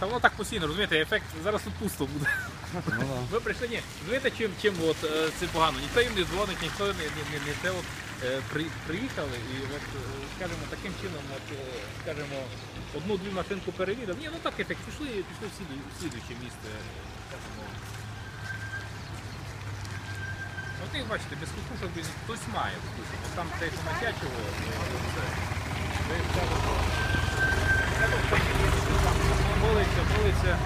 Та воно так постійно, розумієте, ефект зараз тут пусто буде. Ви прийшли, ні, розумієте, чим, чим от, е, це погано? Ніхто їм не дзвонить, ніхто не, не, не, не це от, приїхали і от, е, скажімо, таким чином, от, е, скажімо, одну-дві машинку перевірили. Ні, ну так ефект, пішли, пішли в сліду- в слідуюче місце. е, скажімо. От і бачите, без кукушок без- хтось має кукушок. Там те, що натячило, е, це. Треба молиться, молиться.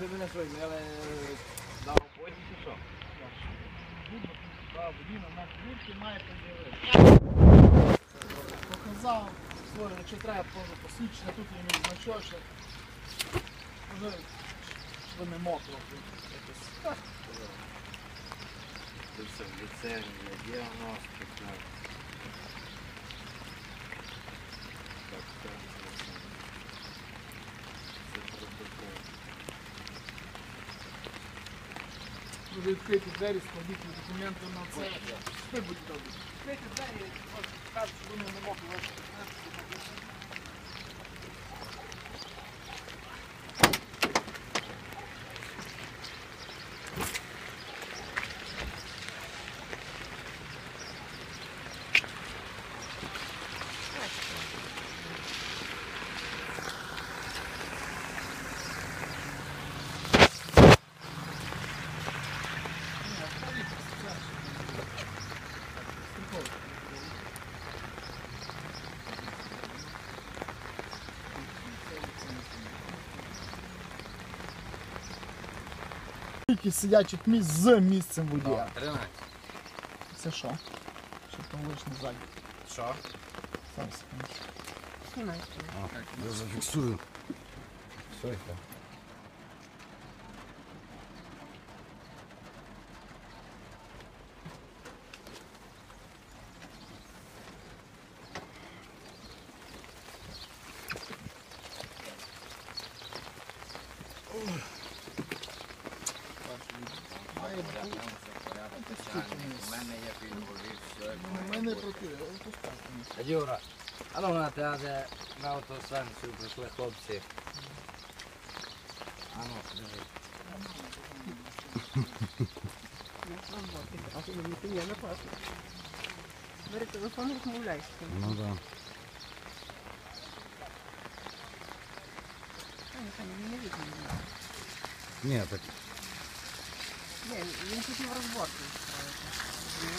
Ви мене що, мали на роботі чи що? Показав, створив, якщо треба, можу посвідчення, тут є мій значочок. Може, щоб не мокло. якось. Так. Це все ліцензія, діагностика. Так, так, це протокол. Дуже відкриті двері, складіть документи на це. Ви будете добрі. Відкриті двері, кажуть, що вони не можуть ваші Скільки сидячих місць з місцем водія. 13. Це що? Щоб там лиш не ззаді. Що? Зараз. Я зафіксую. Що це? У мене є підгорів, все. У мене проти, пускайте. Юра, а ну на театр на автостанцію прийшли хлопці. А ну, диви. Бери телефон, розмовляй з ним. Ну да. Не так Ні, він хотів розборки там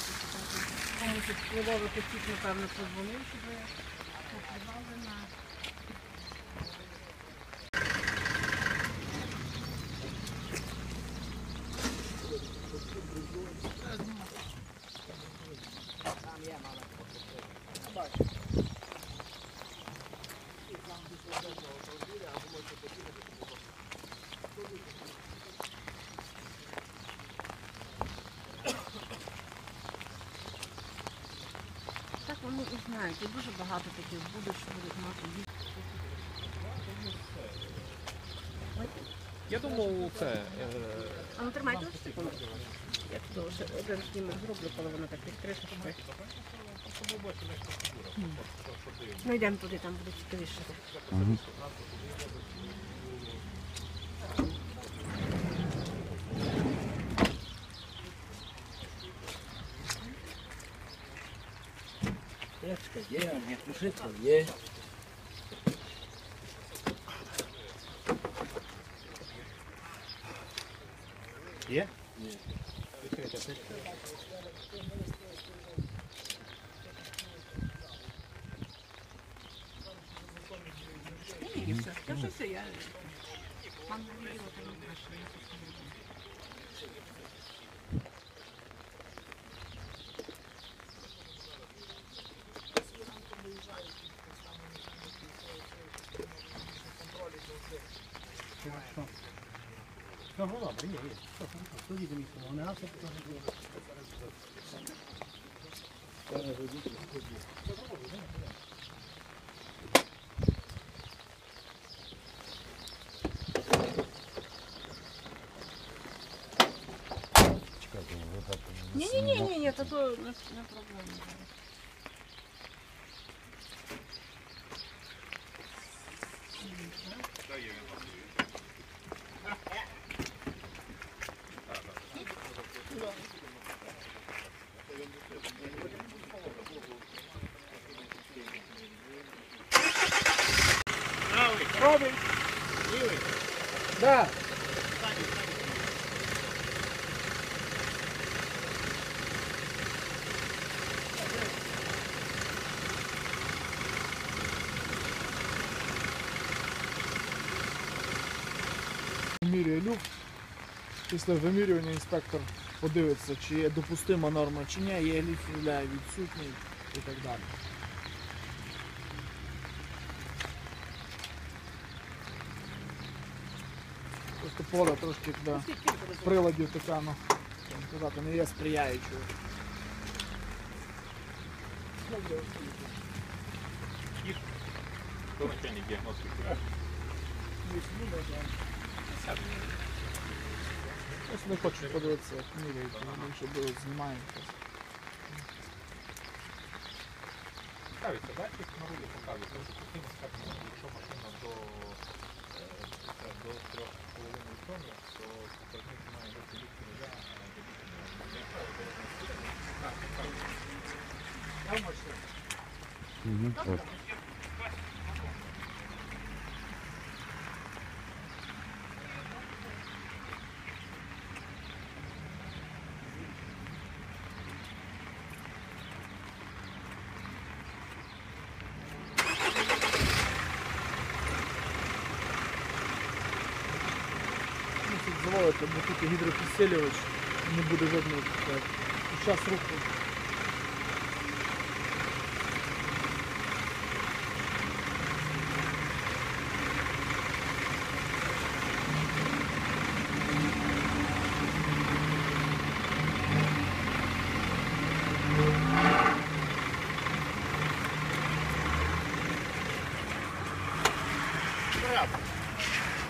Комусь впливовий потік, напевно, подзвонив, щоб ви попливали на... І дуже багато таких буде, що будуть мати їх. Я думав, це. Е, А ну тримайте ось секунду. Я тут лише один знімок зроблю, коли воно так відкрито. Ну йдемо туди, там буде цікавіше. є, а не тушитка є. Є? Ні, ні, все. Та що все, я... Пан відео там краще. Чекайте, ви так. Ні, ні, ні, ні, ні, то то не, не проблема. Після вимірювання інспектор подивиться, чи є допустима норма, чи ні, є ліфт відсутній і так далі. Просто поле трошки да, приладів така, ну, сказати, не є сприяючою. Хто начальник діагностики? Ось не хочу подивитися, як міряють, тому що буде знімаємо. Ставиться датчик на рулі, показує, що допустимо, скажімо, якщо машина до, е, до 3,5 тонн, то працівник має бути лікти нуля, а добити Угу. Так. Мусить заводити, бо тут гідропідсилювач, не буде жодного так, час руху.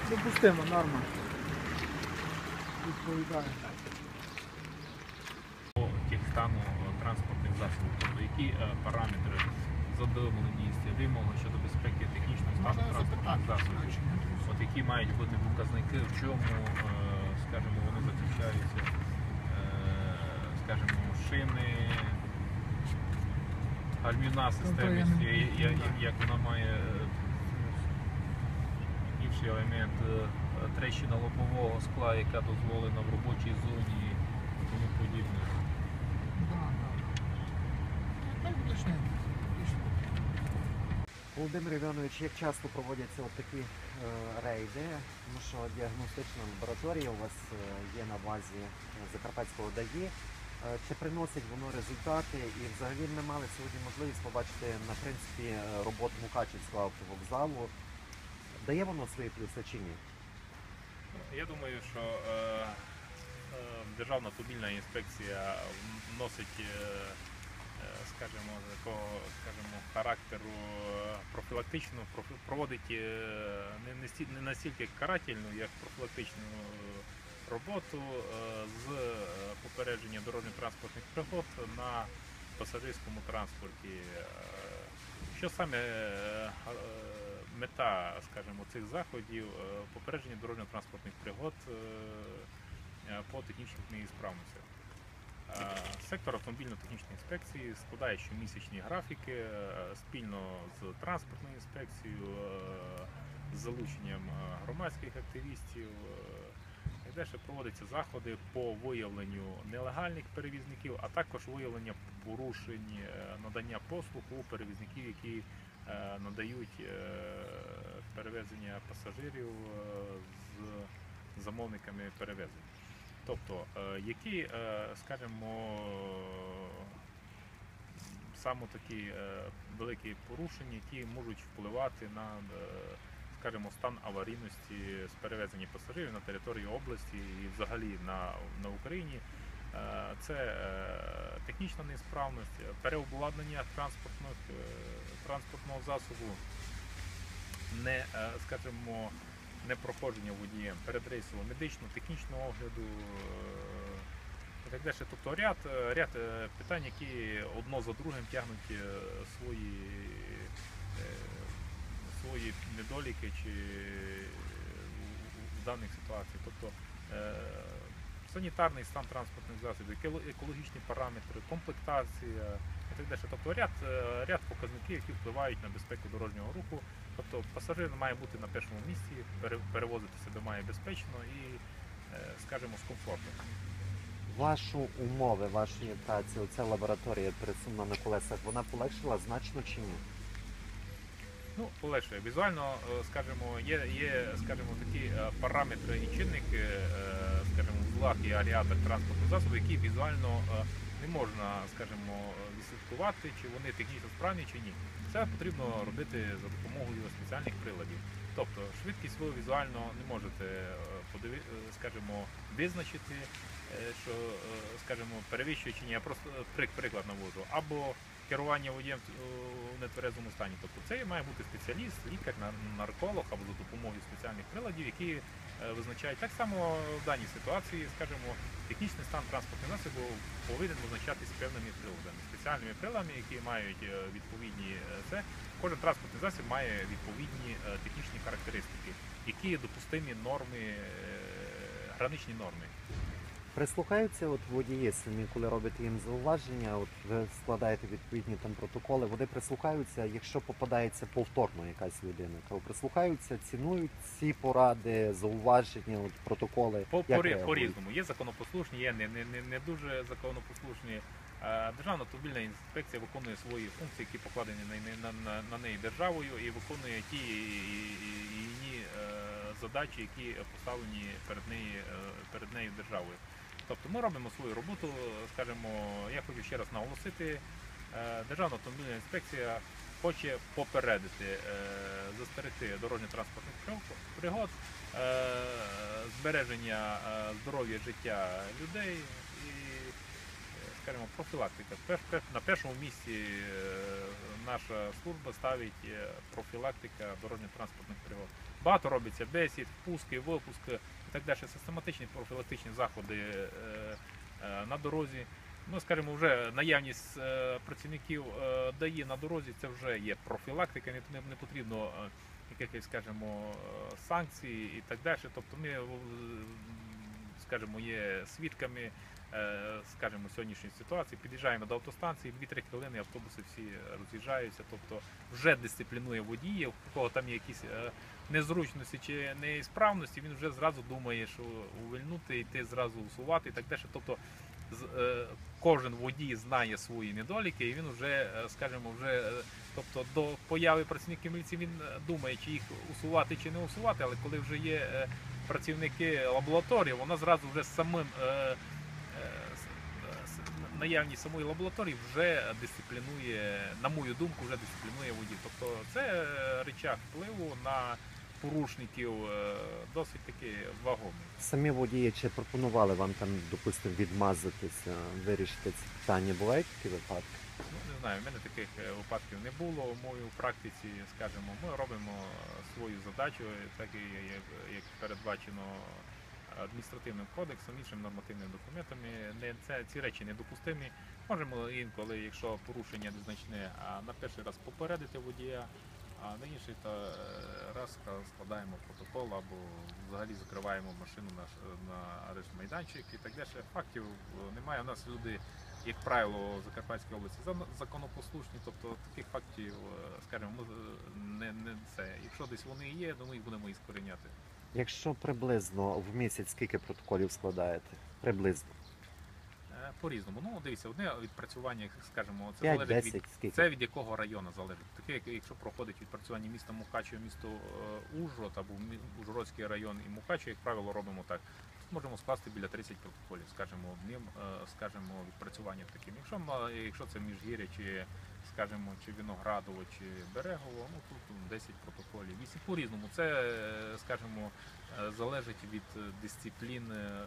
Допустимо, норма. Відповідає. по техстану е, транспортних засобів, тобто які е, параметри задоволеність, вимоги щодо безпеки технічного стану транспортних засобів, от які мають бути показники, в чому, е, скажімо, вони заключаються, скажімо, шини, гальмівна система, як вона має е, інший елемент, трещина лобового скла, яка дозволена в робочій зоні і тому подібне. Так. Володимир Іванович, як часто проводяться от такі е, рейди? Тому що діагностична лабораторія у вас е, є на базі Закарпатського ДАІ. Е, Чи приносить воно результати? І взагалі ми мали сьогодні можливість побачити на принципі роботу Мукачівського автовокзалу. Дає воно свої плюси чи ні? Я думаю, що е, е, Державна автомобільна інспекція носить, е, е, скажімо, такого скажімо, характеру е, профілактичного, профі- проводить не, настільки карательну, як профілактичну роботу з попередження дорожньо-транспортних пригод на пасажирському транспорті. Що саме мета, скажімо, цих заходів е, попередження дорожньо-транспортних пригод е, е, по технічних неісправностях. Е, Сектор автомобільно-технічної інспекції складає щомісячні графіки спільно з транспортною інспекцією, з залученням громадських активістів. І далі проводяться заходи по виявленню нелегальних перевізників, а також виявлення порушень надання послуг у перевізників, які надають е, перевезення пасажирів е, з замовниками перевезень. Тобто, е, які, е, скажімо, саме такі е, великі порушення, які можуть впливати на, е, скажімо, стан аварійності з перевезення пасажирів на території області і взагалі на, на Україні. Е, Це е, технічна неісправність, е, переобладнання е, транспортного засобу, не, скажімо, не проходження водієм передрейсового медично-технічного огляду е, і так далі. Тобто ряд, ряд питань, які одно за другим тягнуть свої, свої недоліки чи в- даних ситуаціях. Тобто санітарний стан транспортних засобів, екологічні параметри, комплектація і так далі. Тобто ряд, е, ряд показників, які впливають на безпеку дорожнього руху. Тобто пасажир має бути на першому місці, перевозити себе має безпечно і, е, скажімо, з комфортом. Вашу умови вашої праці, оця лабораторія пересувна на колесах, вона полегшила значно чи ні? Ну, полегшує. Візуально, е, скажімо, є, є скажімо, такі параметри і чинники, скажімо, в узлах і аріатах транспортного засобу, які візуально е, не можна, скажімо, відслідкувати, чи вони технічно справні, чи ні. Це потрібно робити за допомогою спеціальних приладів. Тобто швидкість ви візуально не можете е, е, скажімо, визначити, що, скажімо, перевищує чи ні. Я просто прик- приклад наводжу. Або керування водієм у нетверезому стані. Тобто це має бути спеціаліст, лікар, нарколог або за допомогою спеціальних приладів, які визначають так само в даній ситуації, скажімо, технічний стан транспортного засобу повинен визначатись певними приладами, спеціальними приладами, які мають е, відповідні е, це. Кожен транспортний засіб має відповідні е, технічні характеристики, які допустимі норми, е, граничні норми. Прислухаються от водії самі, коли робите їм зауваження, от ви складаєте відповідні там протоколи, вони прислухаються, якщо попадається повторно якась людина, то прислухаються, цінують ці поради, зауваження, от протоколи. По, Як по, по-різному. Є законопослушні, є не, не, не, не дуже законопослушні. Державна автомобільна інспекція виконує свої функції, які покладені на, на, на, на неї державою, і виконує ті і- і- і- її е, задачі, які поставлені перед нею, е, перед нею державою. Тобто ми робимо свою роботу, скажімо, я хочу ще раз наголосити, е, Державна автомобільна інспекція хоче попередити, е, застерегти дорожньо-транспортних пригод, е, збереження здоров'я життя людей і, скажімо, профілактика. На першому місці наша служба ставить профілактика дорожньо-транспортних пригод. Багато робиться бесід, впуски, випуски і так далі, систематичні профілактичні заходи е, е, на дорозі. Ну, скажімо, вже наявність е, працівників ДАІ на дорозі це вже є профілактика, не, потрібно якихось, скажімо, санкцій і так далі. Тобто ми, скажімо, є свідками, скажімо, сьогоднішньої ситуації. Під'їжджаємо до автостанції, 2-3 хвилини автобуси всі роз'їжджаються. Тобто вже дисциплінує водіїв, у кого там є якісь е, незручності чи неісправності, він вже зразу думає, що увильнути, йти зразу усувати і так далі. Тобто е, кожен водій знає свої недоліки, і він вже, е, скажімо, вже е, тобто до появи працівників міліції він е, думає, чи їх усувати чи не усувати, але коли вже є е, працівники лабораторії, вона зразу вже самим е, е, наявність самої лабораторії вже дисциплінує, на мою думку, вже дисциплінує водій. Тобто це е, речах впливу на порушників е, досить таки вагомий. Самі водії чи пропонували вам там, допустимо, відмазатися, вирішити ці питання? Бувають такі випадки? Ну, не знаю, в мене таких е, випадків не було. В моїй практиці, скажімо, ми робимо свою задачу, так як, як передбачено адміністративним кодексом, іншими нормативними документами. Не, це, ці речі недопустимі. Можемо інколи, якщо порушення незначне, а на перший раз попередити водія, а на інший та е, раз складаємо протокол або взагалі закриваємо машину на, арешт майданчик і так далі. Фактів е, немає. У нас люди, як правило, в Закарпатській області законопослушні, тобто таких фактів, е, скажімо, ми, не, не це. Якщо десь вони є, то ми їх будемо іскореняти. Якщо приблизно в місяць скільки протоколів складаєте? Приблизно. Е, По-різному. Ну, дивіться, одне відпрацювання, скажімо, це 5-10, залежить від скільки? Це від якого району залежить. Таке, як якщо проходить відпрацювання міста Мукачево, місто е, Ужгород або мі- Ужгородський район і Мукачево, як правило, робимо так. Можемо скласти біля 30 протоколів, скажімо, одним, е, скажімо, відпрацюванням таким. Якщо, ма- якщо це Міжгір'я, чи, скажімо, чи Виноградово, чи Берегово, ну тут 10 протоколів. 8 по-різному. Це, скажімо, е, залежить від дисципліни, е,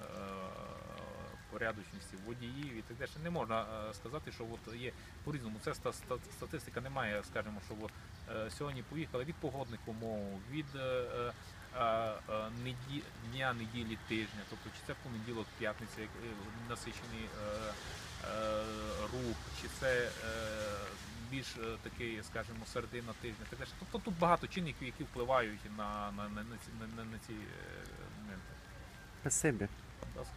порядочності водіїв і так далі. Не можна е, сказати, що от є по-різному. Це ста- ста- статистика немає, скажімо, що от, сьогодні поїхали від погодних умов, від неді- дня неділі тижня, тобто чи це понеділок, п'ятниця, насичений рух, чи це більш е, такий, скажімо, середина тижня. Так далі. Тобто тут багато чинників, які впливають на, на, на, на, на, на ці е, моменти. Спасибі. Будь ласка.